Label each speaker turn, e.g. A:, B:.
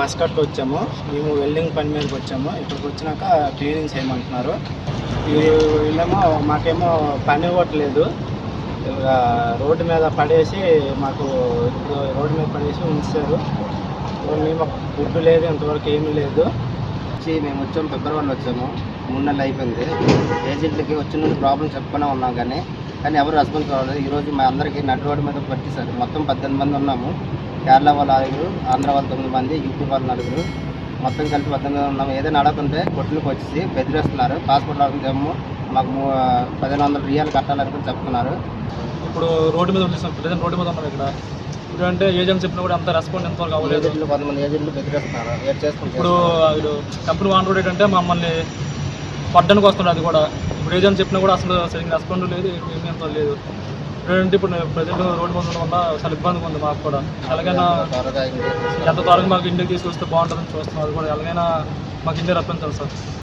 A: మస్కట్కి వచ్చాము. మేము వెల్డింగ్ పని మీదకి వచ్చాము. ఇక్కడికి వచ్చినాక క్లీనింగ్ చేయమంటున్నారు. వీళ్ళేమో మాకేమో పని ఇవ్వట్లేదు. రోడ్డు మీద పడేసి మాకు ఇప్పుడు రోడ్డు మీద పడేసి ఉంచారు. మేము ఫుడ్ లేదు ఇంతవరకు ఏమీ లేదు.
B: వచ్చి మేము వచ్చాము ఫిబ్రవరిలో వచ్చాము. మూడు నెలలు అయిపోయింది. ఏజెంట్లకి వచ్చిన ప్రాబ్లం చెప్పుకునే ఉన్నాం కానీ కానీ ఎవరు రెస్పాన్స్ కావాలి ఈరోజు మా అందరికీ నడు రోడ్డు మీద పట్టేసారు మొత్తం పద్దెనిమిది మంది ఉన్నాము. కేరళ వాళ్ళు ఐదుగురు ఆంధ్ర వాళ్ళు తొమ్మిది మంది యూపీ వాళ్ళు నలుగురు. మొత్తం కలిపి పద్దెనిమిది మంది. ఉన్నాము ఏదైనా అడగకుంటే కొట్టులకు వచ్చేసి బెదిరిస్తున్నారు. పాస్పోర్ట్ అడుగుతాము మాకు పదిహేను వందల రియాలు కట్టాలని కూడా చెప్తున్నారు.
C: ఇప్పుడు రోడ్డు మీద ఉంటున్నాం ప్రజెంట్ రోడ్డు మీద ఉన్నాం ఇక్కడ. ఇప్పుడు అంటే ఏజెంట్ చెప్పినా కూడా అంత రెస్పాండ్ ఎంతవరకు అవ్వలేదు.
B: ఏజెంట్లు కొంతమంది ఏజెంట్లు బెదిరిస్తున్నారు. ఏడ్ చేసుకుంటారు
C: ఇప్పుడు వీడు కంపెనీ వాన్ రోడ్ ఏంటంటే మమ్మల్ని పడ్డానికి వస్తున్నాడు అది కూడా. ఇప్పుడు ఏజెంట్ చెప్పినా కూడా అసలు సరిగ్గా రెస్పాండ్ లేదు ఏమీ అంత లేదు. ఏంటంటే ఇప్పుడు ప్రజెంట్ రోడ్డు మీద వల్ల చాలా ఇబ్బందిగా ఉంది మాకు కూడా. ఎలాగైనా ఎంత త్వరగా మాకు ఇంటికి తీసుకొస్తే బాగుంటుందని చూస్తున్నాం. అది కూడా ఎలాగైనా మాకు ఇంటికి రప్పించాలి సార్.